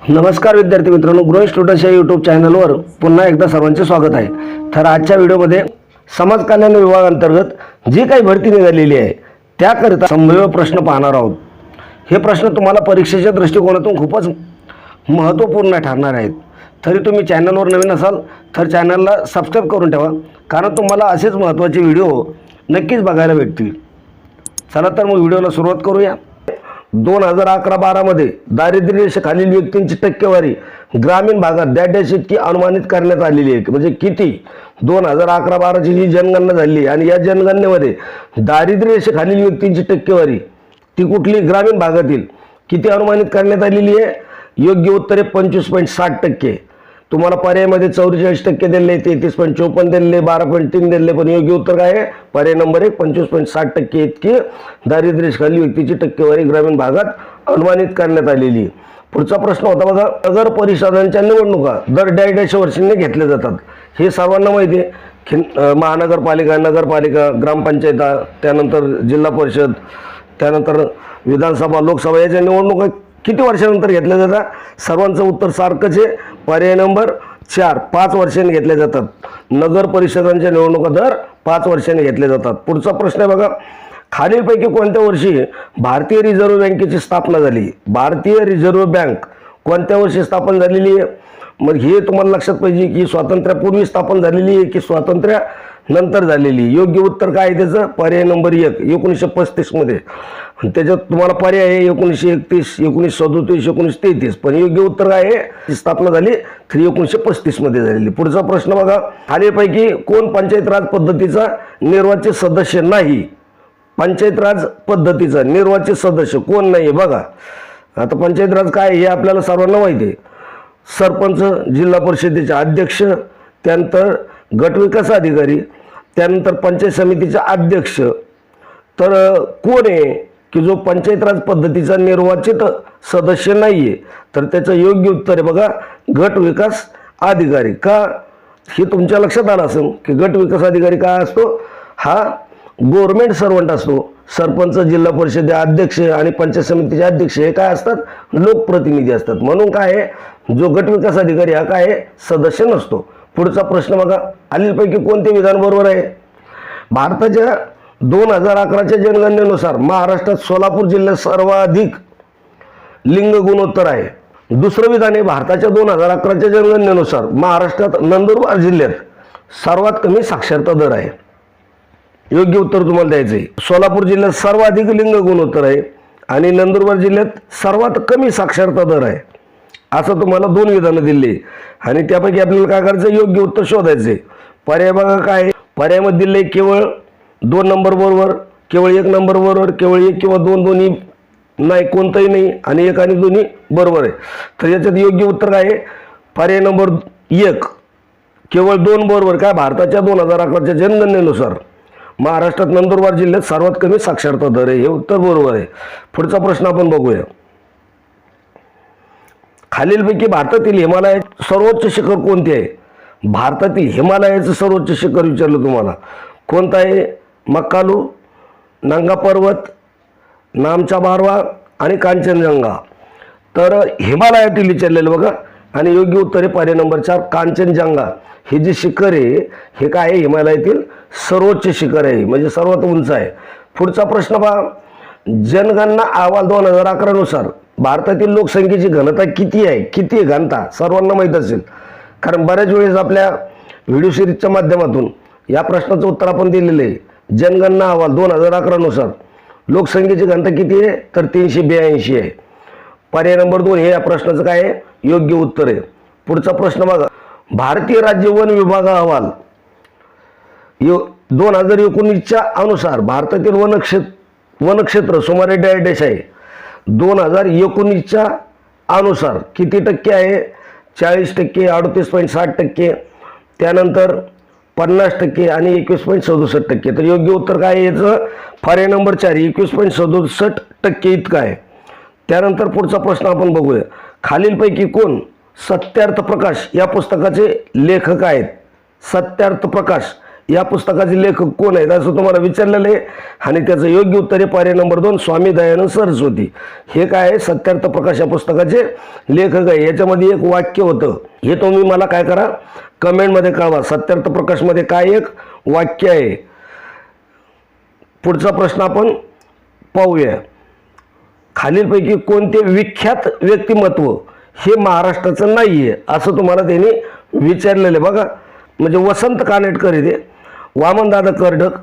नमस्कार विद्यार्थी मित्रांनो ग्रो स्टुडंट्स या यूट्यूब चॅनलवर पुन्हा एकदा सर्वांचे स्वागत आहे. तर आजच्या व्हिडिओमध्ये समाज कल्याण विभागांतर्गत जी काही भरती निघालेली आहे त्याकरिता संभाव्य प्रश्न पाहणार आहोत. हे प्रश्न तुम्हाला परीक्षेच्या दृष्टिकोनातून खूपच महत्त्वपूर्ण ठरणार आहेत. तरी तुम्ही चॅनलवर नवीन असाल तर चॅनलला सबस्क्राईब करून ठेवा कारण तुम्हाला असेच महत्त्वाचे व्हिडिओ नक्कीच बघायला भेटतील. चला तर मग व्हिडिओला सुरुवात करूया. दोन हजार अकरा बारामध्ये दारिद्र्य रेषेखालील व्यक्तींची टक्केवारी ग्रामीण भागात द्याड्या डॅश इतकी अनुमानित करण्यात आलेली आहे. म्हणजे किती? दोन हजार अकरा बाराची ही जनगणना झाली आणि या जनगणनेमध्ये दारिद्र्यरेषेखालील व्यक्तींची टक्केवारी ती कुठली? ग्रामीण भागातील. किती अनुमानित करण्यात आलेली आहे? योग्य उत्तरे पंचवीस पॉईंट साठ टक्के. तुम्हाला पर्यायमध्ये चौवेचाळीस टक्के दिले तेहतीस पॉईंट चोपन्न दिले बारा पॉईंट तीन दिले पण योग्य उत्तर काय आहे? पर्याय नंबर एक पंचवीस पॉईंट साठ टक्के इतकी दारिद्र्यखाली व्यक्तीची टक्केवारी ग्रामीण भागात अनुमानित करण्यात आलेली आहे. पुढचा प्रश्न होता बघा नगर परिषदांच्या निवडणुका दर डॅश वर्षींनी वर्षांनी घेतल्या जातात. हे सर्वांना माहिती आहे. महानगरपालिका नगरपालिका ग्रामपंचायता त्यानंतर जिल्हा परिषद त्यानंतर विधानसभा लोकसभा याच्या निवडणुका किती वर्षानंतर घेतल्या जातात? सर्वांचं उत्तर सारखंच आहे. पर्याय नंबर चार पाच वर्षांनी घेतल्या जातात. नगर परिषदांच्या निवडणुका दर पाच वर्षांनी घेतल्या जातात. पुढचा प्रश्न आहे बघा. खालीलपैकी कोणत्या वर्षी भारतीय रिझर्व्ह बँकेची स्थापना झाली? भारतीय रिझर्व्ह बँक कोणत्या वर्षी स्थापन झालेली आहे? मग हे तुम्हाला लक्षात पाहिजे की स्वातंत्र्यापूर्वी स्थापन झालेली आहे की स्वातंत्र्यानंतर झालेली योग्य उत्तर काय आहे त्याचं? पर्याय नंबर एक एकोणीसशे पस्तीसमध्ये त्याच्यात तुम्हाला पर्याय आहे एकोणीसशे एकतीस एकोणीसशे सदोतीस एकोणीसशे तेहतीस. पण योग्य उत्तर काय आहे? स्थापना झाली तरी एकोणीसशे पस्तीसमध्ये झालेली. पुढचा प्रश्न बघा. खालीलपैकी कोण पंचायत राज पद्धतीचा निर्वाचित सदस्य नाही? पंचायत राज पद्धतीचा निर्वाचित सदस्य कोण नाही बघा. आता पंचायत राज काय आहे हे आपल्याला सर्वांना माहिती आहे. सरपंच जिल्हा परिषदेचे अध्यक्ष त्यानंतर गटविकास अधिकारी त्यानंतर पंचायत समितीचे अध्यक्ष. तर कोण आहे? की जो पंचायत राज पद्धतीचा निर्वाचित सदस्य नाही आहे तर त्याचं योग्य उत्तर आहे बघा गट विकास अधिकारी. का? हे तुमच्या लक्षात आलं असेल की गट विकास अधिकारी काय असतो? हा गव्हर्मेंट सर्वंट असतो. सरपंच जिल्हा परिषदे अध्यक्ष आणि पंचायत समितीचे अध्यक्ष हे काय असतात? लोकप्रतिनिधी असतात. म्हणून काय आहे? जो गट विकास अधिकारी हा काय आहे? सदस्य नसतो. पुढचा प्रश्न बघा खालीलपैकी कोणते विधान बरोबर आहे? भारताच्या दोन हजार अकराच्या जनगणनेनुसार महाराष्ट्रात सोलापूर जिल्ह्यात सर्वाधिक लिंग गुणोत्तर आहे. दुसरं विधान आहे भारताच्या दोन हजार अकराच्या जनगणनेनुसार महाराष्ट्रात नंदुरबार जिल्ह्यात सर्वात कमी साक्षरता दर आहे. योग्य उत्तर तुम्हाला द्यायचं आहे सोलापूर जिल्ह्यात सर्वाधिक लिंग गुणोत्तर आहे आणि नंदुरबार जिल्ह्यात सर्वात कमी साक्षरता दर आहे. असं तुम्हाला दोन विधानं दिली. आणि त्यापैकी आपल्याला काय करायचं योग्य उत्तर शोधायचं आहे पर्याय बघा काय आहे? पर्यायामध्ये दिले केवळ दोन नंबर बरोबर केवळ एक नंबर बरोबर केवळ एक किंवा दोन दोन्ही नाही कोणतंही नाही आणि एक आणि दोन्ही बरोबर आहे. तर याच्यात योग्य उत्तर काय आहे? पर्याय नंबर एक केवळ दोन बरोबर काय? भारताच्या दोन हजार अकराच्या जनगणनेनुसार महाराष्ट्रात नंदुरबार जिल्ह्यात सर्वात कमी साक्षरता दर आहे. हे उत्तर बरोबर आहे. पुढचा प्रश्न आपण बघूया. खालीलपैकी भारतातील हिमालय सर्वोच्च शिखर कोणते आहे? भारतातील हिमालयाचं सर्वोच्च शिखर विचारलं तुम्हाला. कोणतं आहे? मक्कालू नंगा पर्वत नामचा बारवा आणि कांचनजंगा. तर हिमालयातील विचारलेलं बघा. आणि योग्य उत्तर आहे पर्याय नंबर चार कांचनजंगा. हे जे शिखर आहे हे काय आहे? हिमालयातील सर्वोच्च शिखर आहे. म्हणजे सर्वात उंच आहे. पुढचा प्रश्न पहा. जनगणना अहवाल दोन हजार अकरानुसार भारतातील लोकसंख्येची घनता किती आहे? किती आहे घनता? सर्वांना माहीत असेल. कारण बऱ्याच वेळेस आपल्या व्हिडिओ सिरीजच्या माध्यमातून या प्रश्नाचं उत्तर आपण दिलेलं आहे. जनगणना अहवाल दोन हजार अकरानुसार. लोकसंख्येची घनता किती आहे? तर तीनशे ब्याऐंशी आहे. पर्याय नंबर दोन हे या प्रश्नाचं काय आहे? योग्य उत्तर आहे. पुढचा प्रश्न बघा. भारतीय राज्य वन विभाग अहवाल. यो दोन हजार एकोणीसच्या अनुसार भारतातील वनक्षेत्र वनक्षेत्र सुमारे डेड आहे. दोन हजार एकोणीसच्या अनुसार किती टक्के आहे? चाळीस टक्के अडतीस पॉईंट साठ टक्के. त्यानंतर पन्नास टक्के आणि एकवीस पॉईंट सदुसष्ट टक्के. तर योग्य उत्तर काय आहे याचं? पर्याय नंबर चार एकवीस पॉईंट सदुसष्ट टक्के इतकं आहे. त्यानंतर पुढचा प्रश्न आपण बघूया. खालीलपैकी कोण सत्यार्थ प्रकाश या पुस्तकाचे लेखक आहेत? सत्यार्थ प्रकाश. या पुस्तकाचे लेखक कोण आहेत असं तुम्हाला विचारलेलं आहे आणि त्याचं योग्य उत्तर आहे पर्याय नंबर दोन स्वामी दयानंद सरस्वती हे काय आहे? सत्यार्थ प्रकाश या पुस्तकाचे लेखक आहे. याच्यामध्ये एक वाक्य होतं. हे तुम्ही मला काय करा? कमेंटमध्ये कळवा. सत्यार्थ प्रकाशमध्ये काय एक वाक्य आहे? पुढचा प्रश्न आपण पाहूया. खालीलपैकी कोणते विख्यात व्यक्तिमत्व हे महाराष्ट्राचं नाही आहे असं तुम्हाला त्यांनी विचारलेलं आहे. बघा. म्हणजे वसंत कानेटकर आहे ते. वामनदादा कर्डक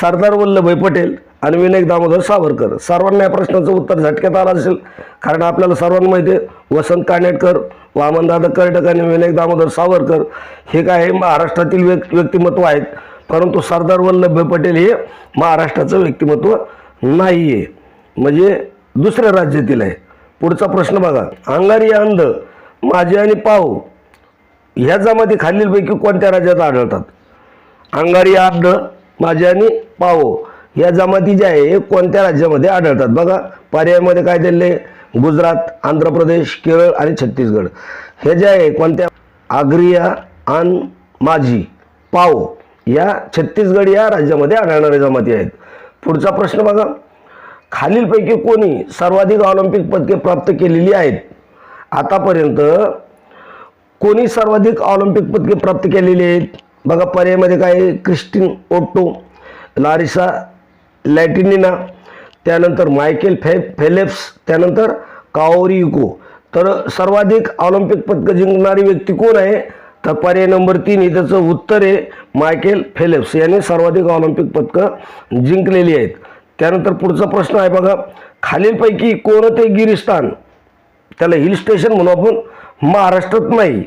सरदार वल्लभभाई पटेल आणि विनायक दामोदर सावरकर. सर्वांना या प्रश्नाचं उत्तर झटक्यात आलं असेल. कारण आपल्याला सर्वांना माहिती आहे वसंत कानेटकर वामनदादा कर्डक आणि विनायक दामोदर सावरकर हे काय आहे महाराष्ट्रातील व्यक् व्यक्तिमत्व आहेत. परंतु सरदार वल्लभभाई पटेल हे महाराष्ट्राचं व्यक्तिमत्व नाही आहे म्हणजे दुसऱ्या राज्यातील आहे. पुढचा प्रश्न बघा. अंगारी अंध माझे आणि पाव ह्या जमाती खालीलपैकी कोणत्या राज्यात आढळतात? अंगारी अंध माझे आणि पाओ या जमाती ज्या आहे हे कोणत्या राज्यामध्ये आढळतात? बघा पर्यायामध्ये काय दिले गुजरात आंध्र प्रदेश केरळ आणि छत्तीसगड. हे जे आहे कोणत्या? आग्रिया आन माझी पाओ या छत्तीसगड या राज्यामध्ये आढळणाऱ्या जमाती आहेत. पुढचा प्रश्न बघा. खालीलपैकी कोणी सर्वाधिक ऑलिम्पिक पदके प्राप्त केलेली आहेत? आतापर्यंत कोणी सर्वाधिक ऑलिम्पिक पदके प्राप्त केलेली आहेत? बघा पर्यायमध्ये काय आहे? क्रिस्टिन ओट्टो लारिसा लॅटिनिना त्यानंतर मायकेल फे फेलेप्स त्यानंतर काओरिको तर सर्वाधिक ऑलिम्पिक पदकं जिंकणारी व्यक्ती कोण आहे? तर पर्याय नंबर तीन हे त्याचं उत्तर आहे मायकेल फेलेप्स. यांनी सर्वाधिक ऑलिम्पिक पदकं जिंकलेली आहेत. त्यानंतर पुढचा प्रश्न आहे बघा खालीलपैकी कोणते गिरिस्थान? त्याला हिल स्टेशन म्हणू आपण महाराष्ट्रात नाही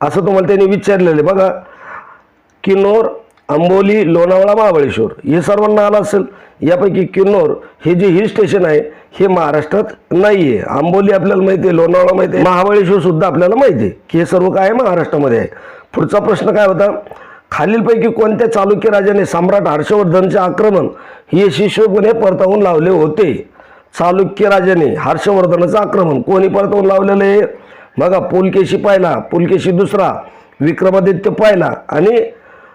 असं तुम्हाला त्यांनी विचारलेलं आहे. बघा किन्नौर आंबोली लोणावळा महाबळेश्वर हे सर्वांना आलं असेल. यापैकी किन्नौर हे जे हिल स्टेशन आहे हे महाराष्ट्रात नाही आहे आंबोली आपल्याला माहिती आहे लोणावळा माहिती आहे महाबळेश्वर सुद्धा आपल्याला माहिती आहे की हे सर्व काय आहे महाराष्ट्रामध्ये आहे. पुढचा प्रश्न काय होता? खालीलपैकी कोणत्या चालुक्य राजाने सम्राट हर्षवर्धनचे आक्रमण हे यशस्वीपणे परतावून लावले होते? चालुक्य राजाने हर्षवर्धनाचं आक्रमण कोणी परतावून लावलेलं आहे? बघा पुलकेशी पहिला पुलकेशी दुसरा विक्रमादित्य पहिला आणि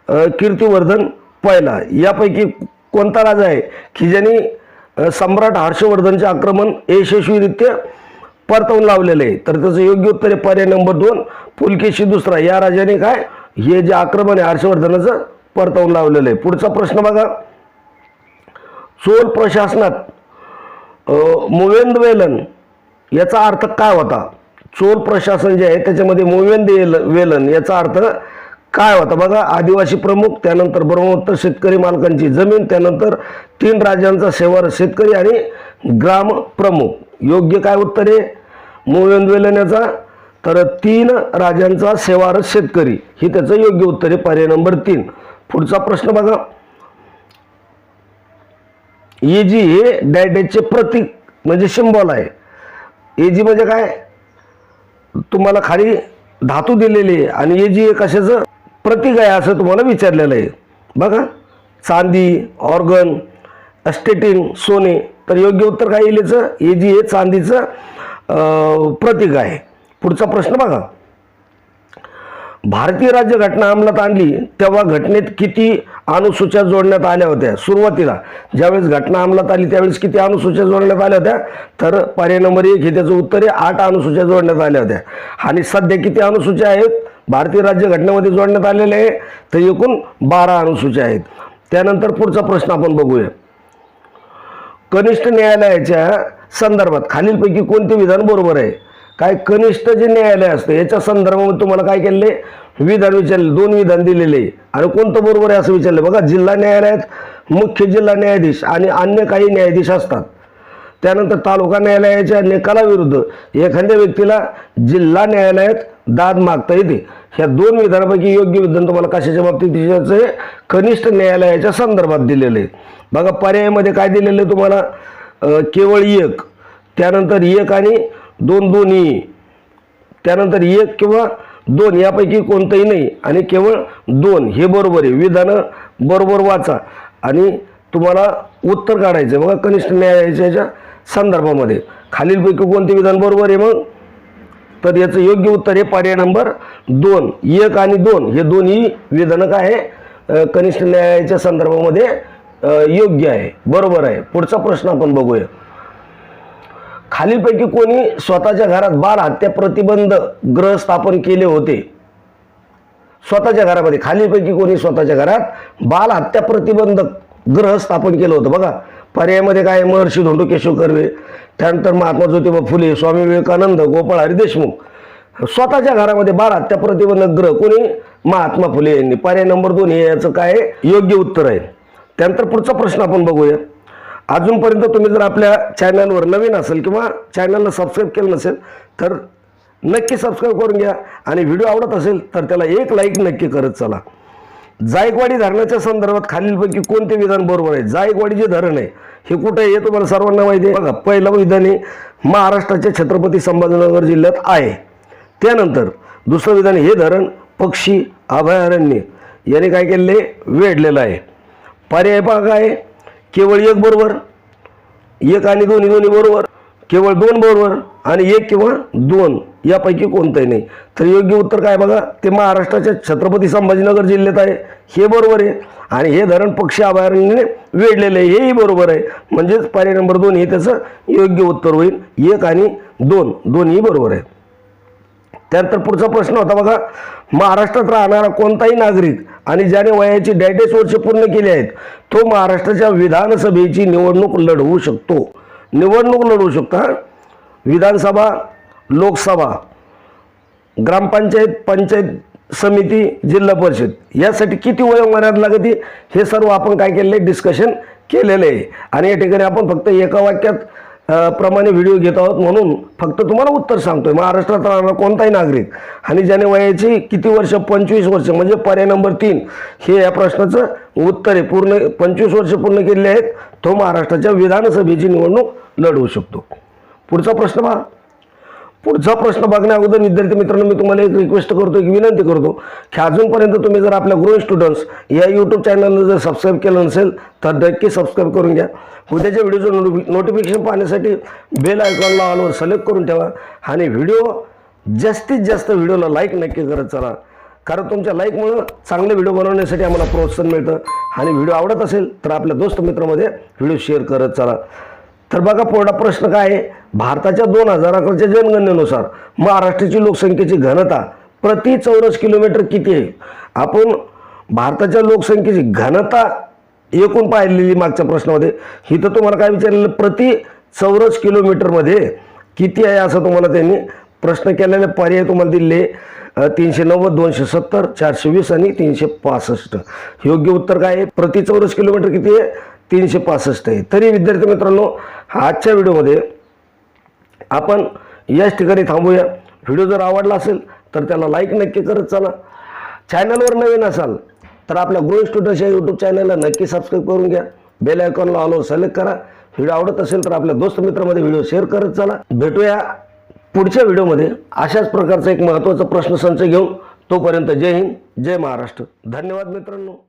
कीर्तिवर्धन पहिला. यापैकी कोणता राजा आहे? की ज्यांनी सम्राट हर्षवर्धनचे आक्रमण यशस्वीरित्या परतवून लावलेलं आहे. तर त्याचं योग्य उत्तर आहे पर्याय नंबर दोन. पुलकेशी दुसरा. या राजाने काय? हे जे आक्रमण आहे हर्षवर्धनाचं परतवून लावलेलं आहे. पुढचा प्रश्न बघा. चोल प्रशासनात मोवेंद मुवेंद वेलन याचा अर्थ काय होता? चोल प्रशासन जे आहे त्याच्यामध्ये मुवेंद वेलन याचा अर्थ काय होता बघा आदिवासी प्रमुख त्यानंतर ब्रह्मोत्तर शेतकरी मालकांची जमीन त्यानंतर तीन राज्यांचा सेवा शेतकरी आणि ग्राम प्रमुख. योग्य काय उत्तर आहे? मुवेंद तर तीन राजांचा सेवार शेतकरी. हे त्याचं योग्य उत्तर आहे पर्याय नंबर तीन. पुढचा प्रश्न बघा. एजी हे डायडेटचे प्रतीक म्हणजे सिम्बॉल आहे. एजी म्हणजे काय? तुम्हाला खाली धातू दिलेली आहे. आणि एजी हे कशाचं? प्रतीक आहे असं तुम्हाला विचारलेलं आहे. बघा चांदी ऑर्गन अस्टेटिन सोने तर योग्य उत्तर काय येईल याचं? जी हे चांदीचं प्रतीक आहे. पुढचा प्रश्न बघा. भारतीय राज्य घटना अंमलात आणली तेव्हा घटनेत किती अनुसूच्या जोडण्यात आल्या होत्या? सुरुवातीला. ज्यावेळेस घटना अंमलात आली त्यावेळेस किती अनुसूच्या जोडण्यात आल्या होत्या? तर पर्याय नंबर एक हे त्याचं उत्तर आहे आठ अनुसूच्या जोडण्यात आल्या होत्या. आणि सध्या किती अनुसूच्या आहेत? भारतीय राज्य घटनेमध्ये जोडण्यात आलेले आहे. तर एकूण बारा अनुसूची आहेत. त्यानंतर पुढचा प्रश्न आपण बघूया. कनिष्ठ न्यायालयाच्या संदर्भात खालीलपैकी कोणते विधान बरोबर आहे? काय कनिष्ठ जे न्यायालय असतं याच्या संदर्भामध्ये तुम्हाला काय केलेले? विधान विचारले दोन विधान दिलेले. आहे. आणि कोणतं बरोबर आहे असं विचारलं? बघा जिल्हा न्यायालयात मुख्य जिल्हा न्यायाधीश आणि अन्य काही न्यायाधीश असतात. त्यानंतर तालुका न्यायालयाच्या निकालाविरुद्ध एखाद्या व्यक्तीला जिल्हा न्यायालयात दाद मागता येते. ह्या दोन विधानापैकी योग्य विधान तुम्हाला कशाच्या बाबतीत दिशाचं हे कनिष्ठ न्यायालयाच्या संदर्भात दिलेलं आहे. बघा पर्यायामध्ये काय दिलेलं आहे तुम्हाला? केवळ एक त्यानंतर एक आणि दोन दोन्ही त्यानंतर एक किंवा दोन यापैकी कोणतंही नाही. आणि केवळ दोन हे बरोबर आहे. विधानं बरोबर वाचा. आणि तुम्हाला उत्तर काढायचं आहे. बघा कनिष्ठ न्यायालयाच्या याच्या संदर्भामध्ये. खालीलपैकी कोणते विधान बरोबर आहे मग? तर याचं योग्य उत्तर आहे पर्याय नंबर दोन. एक आणि दोन. हे दोन्ही विधानक आहे. कनिष्ठ न्यायालयाच्या संदर्भामध्ये योग्य आहे. बरोबर आहे. पुढचा प्रश्न आपण बघूया. खालीलपैकी कोणी स्वतःच्या घरात बाल हत्या प्रतिबंध ग्रह स्थापन केले होते? स्वतःच्या घरामध्ये. खालीलपैकी कोणी स्वतःच्या घरात बाल हत्या प्रतिबंध ग्रह स्थापन केलं होतं? बघा. पर्यायामध्ये काय महर्षी धोंडू केशव कर्वे. त्यानंतर महात्मा ज्योतिबा फुले स्वामी विवेकानंद गोपाळ हरी देशमुख. स्वतःच्या घरामध्ये बारा त्या प्रतिबंधक ग्रह कोणी? महात्मा फुले यांनी. पर्याय नंबर दोन हे याचं काय योग्य उत्तर आहे. त्यानंतर पुढचा प्रश्न आपण बघूया. अजूनपर्यंत तुम्ही जर आपल्या चॅनलवर नवीन असेल किंवा चॅनलला सबस्क्राईब केलं नसेल तर नक्की सबस्क्राईब करून घ्या. आणि व्हिडिओ आवडत असेल तर त्याला एक लाईक नक्की करत चला. जायकवाडी धरणाच्या संदर्भात खालीलपैकी कोणते विधान बरोबर आहे? जायकवाडी जे धरण आहे. हे कुठं आहे तुम्हाला सर्वांना माहिती आहे. बघा पहिलं विधान हे महाराष्ट्राच्या छत्रपती संभाजीनगर जिल्ह्यात आहे. त्यानंतर दुसरं विधान हे धरण पक्षी अभयारण्य याने काय केले वेढलेलं आहे. पर्याय पहा काय केवळ एक बरोबर एक आणि दोन्ही दोन्ही बरोबर केवळ दोन बरोबर आणि एक किंवा दोन. यापैकी कोणतंही नाही. तर योग्य उत्तर काय बघा ते महाराष्ट्राच्या छत्रपती संभाजीनगर जिल्ह्यात आहे. हे बरोबर आहे. आणि हे धरण पक्षी अभयारण्याने वेढलेलं आहे. हेही बरोबर आहे. म्हणजेच पर्याय नंबर दोन हे त्याचं योग्य उत्तर होईल. एक आणि दोन. दोन्ही बरोबर आहे त्यानंतर पुढचा प्रश्न होता बघा महाराष्ट्रात राहणारा कोणताही नागरिक आणि ज्याने वयाची डायटेस वर्ष पूर्ण केली आहेत तो महाराष्ट्राच्या विधानसभेची निवडणूक लढवू शकतो. निवडणूक लढवू शकतो विधानसभा लोकसभा ग्रामपंचायत पंचायत समिती जिल्हा परिषद यासाठी किती वयोमर्यादा लागते हे सर्व आपण काय केलेलं आहे डिस्कशन केलेलं आहे. आणि या ठिकाणी आपण फक्त एका वाक्यात प्रमाणे व्हिडिओ घेत आहोत. म्हणून फक्त तुम्हाला उत्तर सांगतोय. महाराष्ट्रात राहणारा कोणताही नागरिक आणि ज्याने वयाची किती वर्ष पंचवीस वर्ष म्हणजे पर्याय नंबर तीन हे या प्रश्नाचं उत्तर आहे. पूर्ण पंचवीस वर्ष पूर्ण केलेले आहेत. तो महाराष्ट्राच्या विधानसभेची निवडणूक लढवू शकतो. पुढचा प्रश्न पहा. पुढचा प्रश्न बघण्या अगोदर विद्यार्थी मित्रांनो मी तुम्हाला एक रिक्वेस्ट करतो एक विनंती करतो की अजूनपर्यंत तुम्ही जर आपल्या ग्रो स्टुडंट्स या यूट्यूब चॅनलला जर सबस्क्राईब केलं नसेल तर नक्की सबस्क्राईब करून घ्या. उद्याच्या व्हिडिओचं नोटि नोटिफिकेशन पाहण्यासाठी बेल आयकॉनला ऑलवर सिलेक्ट करून ठेवा. आणि व्हिडिओ जास्तीत जास्त व्हिडिओला लाईक नक्की करत चला. कारण तुमच्या लाईकमुळं चांगले व्हिडिओ बनवण्यासाठी आम्हाला प्रोत्साहन मिळतं. आणि व्हिडिओ आवडत असेल तर आपल्या दोस्त मित्रामध्ये व्हिडिओ शेअर करत चला. तर बघा पुढला प्रश्न काय आहे? भारताच्या दोन हजार अकराच्या जनगणनेनुसार महाराष्ट्राची लोकसंख्येची घनता प्रति चौरस किलोमीटर किती आहे? आपण भारताच्या लोकसंख्येची घनता एकूण पाहिलेली मागच्या प्रश्नामध्ये ही तर तुम्हाला काय विचारलेलं? प्रति चौरस किलोमीटरमध्ये किती आहे असं तुम्हाला त्यांनी प्रश्न केलेले पर्याय तुम्हाला दिले. तीनशे नव्वद दोनशे सत्तर चारशे वीस आणि तीनशे पासष्ट. योग्य उत्तर काय आहे? प्रति चौरस किलोमीटर किती आहे? तीनशे पासष्ट आहे. तरी विद्यार्थी मित्रांनो आजच्या व्हिडिओमध्ये आपण याच ठिकाणी थांबूया. व्हिडिओ जर आवडला असेल तर त्याला लाईक नक्की करत चला. चॅनलवर नवीन असाल तर आपल्या ग्रो स्टुडंट्स या यूट्यूब चॅनलला नक्की सबस्क्राईब करून घ्या. बेल आयकॉनला ऑलवर सिलेक्ट करा. व्हिडिओ आवडत असेल तर आपल्या दोस्त मित्रामध्ये व्हिडिओ शेअर करत चला. भेटूया पुढच्या व्हिडिओमध्ये. अशाच प्रकारचा एक महत्त्वाचा प्रश्नसंच घेऊन तोपर्यंत जय हिंद जय महाराष्ट्र. धन्यवाद मित्रांनो.